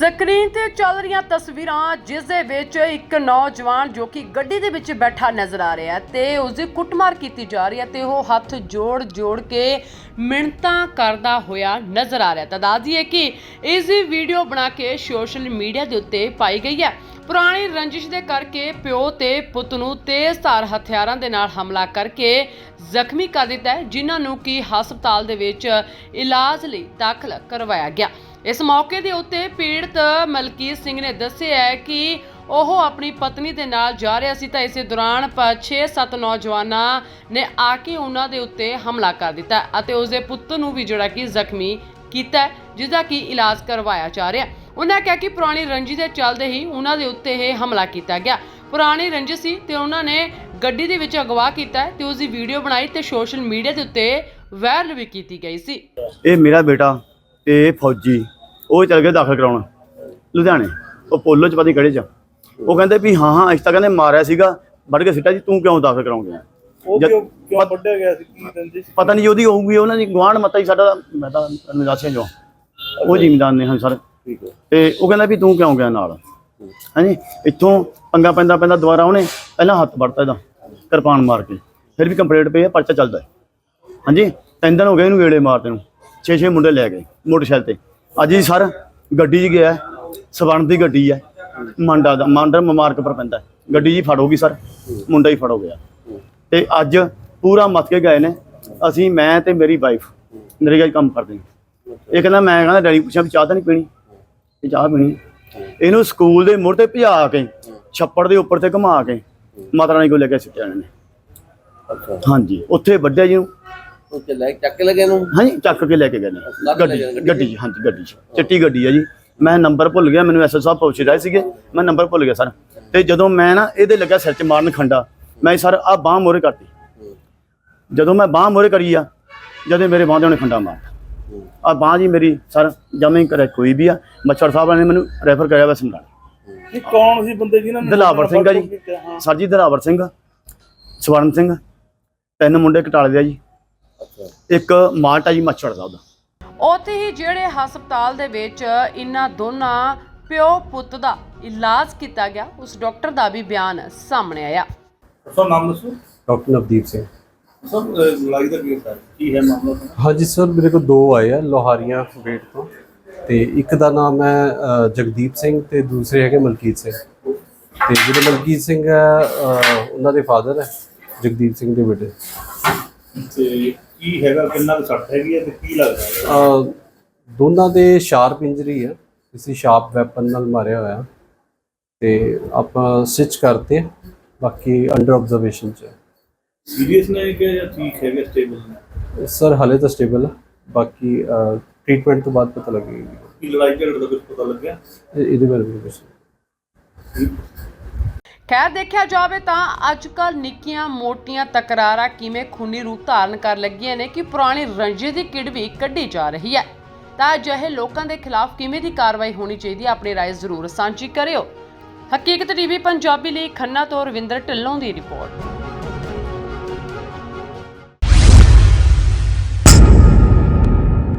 Screen ਤੇ ਚੱਲ ਰਹੀਆਂ ਤਸਵੀਰਾਂ, ਜਿਸ ਦੇ ਵਿੱਚ ਇੱਕ ਨੌਜਵਾਨ ਜੋ ਕਿ ਗੱਡੀ ਦੇ ਵਿੱਚ ਬੈਠਾ ਨਜ਼ਰ ਆ ਰਿਹਾ ਹੈ ਤੇ ਉਸ ਦੀ ਕੁੱਟਮਾਰ ਕੀਤੀ ਜਾ ਰਹੀ ਹੈ ਤੇ ਉਹ ਹੱਥ ਜੋੜ ਜੋੜ ਕੇ ਮਿੰਨਤਾਂ ਕਰਦਾ ਹੋਇਆ ਨਜ਼ਰ ਆ ਰਿਹਾ ਤਾਂ ਦੱਸ ਦਈਏ ਕਿ ਇਸ ਦੀ ਵੀਡੀਓ ਬਣਾ ਕੇ ਸੋਸ਼ਲ ਮੀਡੀਆ ਦੇ ਉੱਤੇ ਪਾਈ ਗਈ ਹੈ। ਪੁਰਾਣੀ ਰੰਜਿਸ਼ ਦੇ ਕਰਕੇ ਪਿਓ ਤੇ ਪੁੱਤ ਨੂੰ ਤੇਜ਼ਧਾਰ ਹਥਿਆਰਾਂ ਦੇ ਨਾਲ ਹਮਲਾ ਕਰਕੇ ਜ਼ਖਮੀ ਕਰ ਦਿੱਤਾ ਹੈ, ਜਿਨ੍ਹਾਂ ਨੂੰ ਕਿ ਹਸਪਤਾਲ ਦੇ ਵਿੱਚ ਇਲਾਜ ਲਈ ਦਾਖਲ ਕਰਵਾਇਆ ਗਿਆ। ਇਸ ਮੌਕੇ ਦੇ ਉੱਤੇ ਪੀੜਤ ਮਲਕੀਤ ਸਿੰਘ ਨੇ ਦੱਸਿਆ ਹੈ ਕਿ ਉਹ ਆਪਣੀ ਪਤਨੀ ਦੇ ਨਾਲ ਜਾ ਰਿਹਾ ਸੀ ਤਾਂ ਇਸੇ ਦੌਰਾਨ 6-7 ਨੌਜਵਾਨਾਂ ਨੇ ਆ ਕੇ ਉਹਨਾਂ ਦੇ ਉੱਤੇ ਹਮਲਾ ਕਰ ਦਿੱਤਾ ਅਤੇ ਉਸ ਦੇ ਪੁੱਤ ਨੂੰ ਵੀ ਜਿਹੜਾ ਕਿ ਜ਼ਖਮੀ ਕੀਤਾ ਹੈ, ਜਿਸ ਦਾ ਕਿ ਇਲਾਜ ਕਰਵਾਇਆ ਜਾ ਰਿਹਾ ਉਹਨਾਂ ਕਿਹਾ ਕਿ ਪੁਰਾਣੀ ਰੰਜੀ ਦੇ ਚੱਲਦੇ ਹੀ ਉਹਨਾਂ ਦੇ ਉੱਤੇ ਇਹ ਹਮਲਾ ਕੀਤਾ ਗਿਆ। ਪੁਰਾਣੀ ਰੰਜੀ ਸੀ ਤੇ ਉਹਨਾਂ ਨੇ ਗੱਡੀ ਦੇ ਵਿੱਚ ਅਗਵਾ ਕੀਤਾ ਹੈ ਤੇ ਉਸ ਦੀ ਵੀਡੀਓ ਬਣਾਈ ਤੇ ਸੋਸ਼ਲ ਮੀਡੀਆ ਦੇ ਉੱਤੇ ਵਾਇਰਲ ਵੀ ਕੀਤੀ ਗਈ ਸੀ। ਇਹ ਮੇਰਾ ਬੇਟਾ ਤੇ ਫੌਜੀ ਉਹ ਚੱਲ ਗਏ ਦਾਖਲ ਕਰਾਉਣ ਲੁਧਿਆਣੇ ਉਹ ਪੋਲੋ ਚ ਪਤੀ ਕਿਹੜੇ ਚ। ਉਹ ਕਹਿੰਦੇ ਵੀ ਹਾਂ ਹਾਂ ਅਸੀਂ ਤਾਂ ਕਹਿੰਦੇ ਮਾਰਿਆ ਸੀਗਾ ਵੱਢ ਕੇ ਸਿੱਟਾ ਜੀ ਤੂੰ ਕਿਉਂ ਦਾਖਲ ਕਰਾਉਂਗੇ? ਉਹ ਜਦ- ਕਿਉਂ ਕਿਉਂ ਵੱਢਿਆ ਗਿਆ ਸੀ ਕੀ ਦੰਦੇ ਸੀ? ਪਤਾ ਨਹੀਂ ਉਹਦੀ ਹੋਊਗੀ ਉਹਨਾਂ ਦੀ ਗਵਾਂਢ ਮਤਾ ਹੀ ਸਾਡਾ ਮੈਂ ਤਾਂ ਨਿਵਾਸੀਆਂ ਚੋਂ। ਉਹ ਜ਼ਿਮੀਂਦਾਰ ਨੇ ਹਾਂ ਸਰ। ਤੇ ਉਹ ਕਹਿੰਦਾ ਵੀ ਤੂੰ ਕਿਉਂ ਗਿਆ ਨਾਲ? ਹਾਂਜੀ ਇੱਥੋਂ ਪੰਗਾ ਪੈਂਦਾ ਪੈਂਦਾ ਦੁਬਾਰਾ ਉਹਨੇ ਪਹਿਲਾਂ ਹੱਥ ਵੜਤਾ ਇਹਦਾ ਕਿਰਪਾਨ ਮਾਰ ਕੇ। ਫਿਰ ਵੀ ਕੰਪਲੀਟ ਪਈ ਹੈ ਪਰਚਾ ਚੱਲਦਾ। ਹਾਂਜੀ? ਤਿੰਨ ਦਿਨ ਹੋ ਗਏ ਇਹਨੂੰ ਵੇੜੇ ਮਾਰਦੇ ਨੂੰ। ਛੇ ਛੇ ਮੁੰਡੇ ਲੈ ਗਏ ਮੋਟਰਸਾਈਕਲ ਤੇ। ਅੱਜ ਹੀ ਸਰ ਗੱਡੀ 'ਚ ਗਿਆ ਸਵਰਨ ਦੀ ਗੱਡੀ ਹੈ ਮੰਡਾ ਦਾ ਮੰਡਾ ਮਮਾਰਕ ਪਰ ਪੈਂਦਾ ਹੈ। ਗੱਡੀ ਜੀ ਫੜੋਗੀ ਸਰ ਮੁੰਡਾ ਹੀ ਫੜੋ ਗਿਆ। ਤੇ ਅੱਜ ਪੂਰਾ ਮੱਥ ਕੇ ਗਏ ਨੇ ਅਸੀਂ ਮੈਂ ਤੇ ਮੇਰੀ ਵਾਈਫ ਨਰੇਗਾ 'ਚ ਕੰਮ ਕਰਦੇ ਹਾਂ ਇਹ ਕਹਿੰਦਾ ਮੈਂ ਕਹਿੰਦਾ ਡੈਡੀ ਪੁੱਛਿਆ ਵੀ ਚਾਹ ਤਾਂ ਨਹੀਂ ਪੀਣੀ? ਇਹ ਚਾਹ ਪੀਣੀ ਇਹਨੂੰ ਸਕੂਲ ਦੇ ਮੁੜ ਤੇ ਭਜਾ ਕੇ ਛੱਪੜ ਦੇ ਉੱਪਰ ਤੇ ਘੁਮਾ ਕੇ ਮਾਤਾ ਰਾਣੀ ਕੋਲ ਲੈ ਕੇ ਸਿੱਟਿਆ ਇਹਨਾਂ ਨੇ। ਹਾਂਜੀ ਉੱਥੇ ਵੱਡਿਆ ਜੀ ਨੂੰ ਉਹ ਚ ਲੈ ਚੱਕ ਲਗੇ ਨੂੰ ਹਾਂਜੀ ਚੱਕ ਕੇ ਲੈ ਕੇ ਗਏ ਨੇ। ਗੱਡੀ ਗੱਡੀ ਹਾਂਜੀ ਗੱਡੀ 'ਚ ਚਿੱਟੀ ਗੱਡੀ ਹੈ ਜੀ। ਮੈਂ ਨੰਬਰ ਭੁੱਲ ਗਿਆ ਮੈਨੂੰ ਐਸਐਸ ਸਾਹਿਬ ਪੁੱਛ ਰਹੇ ਸੀਗੇ। ਮੈਂ ਨੰਬਰ ਭੁੱਲ ਗਿਆ ਸਰ। ਤੇ ਜਦੋਂ ਮੈਂ ਨਾ ਇਹਦੇ ਲੱਗਾ ਸਿਰ 'ਚ ਮਾਰਨ ਖੰਡਾ ਮੈਂ ਸਰ ਆ ਬਾਹ ਮੋਰੇ ਕਰਤੀ। ਜਦੋਂ ਮੈਂ ਬਾਹ ਮੋਰੇ ਕਰੀ ਆ ਜਦੋਂ ਮੇਰੇ ਬਾਂਹ ਦੇ ਉਹਨੇ ਖੰਡਾ ਮਾਰਤਾ। ਆ ਬਾਹ ਜੀ ਮੇਰੀ ਸਰ ਜਮੇ ਕਰੇ ਕੋਈ ਵੀ ਆ ਮੱਛਰ ਸਾਹਿਬ ਨੇ ਮੈਨੂੰ ਰੈਫਰ ਕਰਿਆ ਵਾ ਸਮਰਾਲਾ ਇਹ ਕੌਣ ਸੀ ਬੰਦੇ ਜਿਨ੍ਹਾਂ ਨੇ ਦਿਲਾਵਰ ਸਿੰਘ ਆ ਜੀ। ਸਰ ਜੀ ਦਿਲਾਵਰ ਸਿੰਘ ਸਵਰਨ ਸਿੰਘ ਤਿੰਨ ਮੁੰਡੇ ਕਟਾਲੇ ਦੇ ਆ ਜੀ। ਇੱਕ ਮਾਲਟਾ ਜੀ ਮੱਛੜ ਦਾ ਉੱਥੇ ਹੀ ਜਿਹੜੇ ਹਸਪਤਾਲ ਦੇ ਵਿੱਚ ਇਹਨਾਂ ਦੋਨਾਂ ਪਿਓ ਪੁੱਤ ਦਾ ਇਲਾਜ ਕੀਤਾ ਗਿਆ ਉਸ ਡਾਕਟਰ ਦਾ ਵੀ ਬਿਆਨ ਸਾਹਮਣੇ ਆਇਆ। ਸਰ ਨਾਮ ਦੱਸੋ। ਡਾਕਟਰ ਨਵਦੀਪ ਸਿੰਘ। ਸਰ ਲੜਾਈ ਦਾ ਕੇਸ ਹੈ। ਕੀ ਹੈ ਮਾਮਲਾ? ਹਾਂਜੀ ਸਰ ਮੇਰੇ ਕੋਲ ਦੋ ਆਏ ਆ ਲੋਹਾਰੀਆਂ ਵੇਟ ਤੋਂ। ਤੇ ਇੱਕ ਦਾ ਨਾਮ ਹੈ ਜਗਦੀਪ ਸਿੰਘ ਤੇ ਦੂਸਰੇ ਹੈਗੇ ਮਲਕੀਤ ਸਿੰਘ। ਤੇ ਜਿਹੜੇ ਮਲਕੀਤ ਸਿੰਘ ਹੈ ਉਹਨਾਂ ਦੇ ਫਾਦਰ ਹੈ ਜਗਦੀਪ ਸਿੰਘ ਦੇ ਬੇਟੇ। ਤੇ ਕੀ ਹੈਗਾ ਕਿੰਨਾ ਕੁ ਸੱਟ ਹੈਗੀ ਹੈ ਤੇ ਕੀ ਲੱਗਦਾ ਹੈ? ਅ, ਦੋਨਾਂ ਦੇ ਸ਼ਾਰਪ ਇੰਜਰੀ ਹੈ। ਕਿਸੇ ਸ਼ਾਰਪ ਵੈਪਨ ਨਾਲ ਮਾਰਿਆ ਹੋਇਆ। ਤੇ ਆਪਾਂ ਸਟਿਚ ਕਰਤੇ। ਬਾਕੀ ਅੰਡਰ ਆਬਜ਼ਰਵੇਸ਼ਨ ਚ ਹੈ। ਸੀਰੀਅਸ ਨੇ ਕਿ ਜਾਂ ਠੀਕ ਹੈਗੇ ਸਟੇਬਲ ਨੇ? ਸਰ ਹਲੇ ਤਾਂ ਸਟੇਬਲ ਹੈ। ਬਾਕੀ ਟ੍ਰੀਟਮੈਂਟ ਤੋਂ ਬਾਅਦ ਪਤਾ ਲੱਗੇਗਾ। ਕੀ ਲੜਾਈ ਝਗੜੇ ਦਾ ਕੁਝ ਪਤਾ ਲੱਗਿਆ? ਇਹ- ਇਹਦੇ ਬਾਰੇ ਵੀ ਕੁਛ ਖੈਰ ਦੇਖਿਆ ਜਾਵੇ ਤਾਂ ਅੱਜ ਕੱਲ ਨਿੱਕੀਆਂ ਮੋਟੀਆਂ ਤਕਰਾਰਾਂ ਕਿਵੇਂ ਖੂਨੀ ਰੂਪ ਧਾਰਨ ਕਰ ਲੱਗੀਆਂ ਨੇ ਕਿ ਪੁਰਾਣੀ ਰੰਜੇ ਦੀ ਕਿੜ ਵੀ ਕੱਢੀ ਜਾ ਰਹੀ ਹੈ ਤਾਂ ਅਜਿਹੇ ਲੋਕਾਂ ਦੇ ਖਿਲਾਫ ਕਿਵੇਂ ਦੀ ਕਾਰਵਾਈ ਹੋਣੀ ਚਾਹੀਦੀ ਹੈ ਆਪਣੀ رائے ਜ਼ਰੂਰ ਸਾਂਝੀ ਕਰਿਓ ਹਕੀਕਤ ਟੀਵੀ ਪੰਜਾਬੀ ਲਈ ਖੰਨਾ ਤੋਂ ਰਵਿੰਦਰ ਢਿੱਲੋਂ ਦੀ ਰਿਪੋਰਟ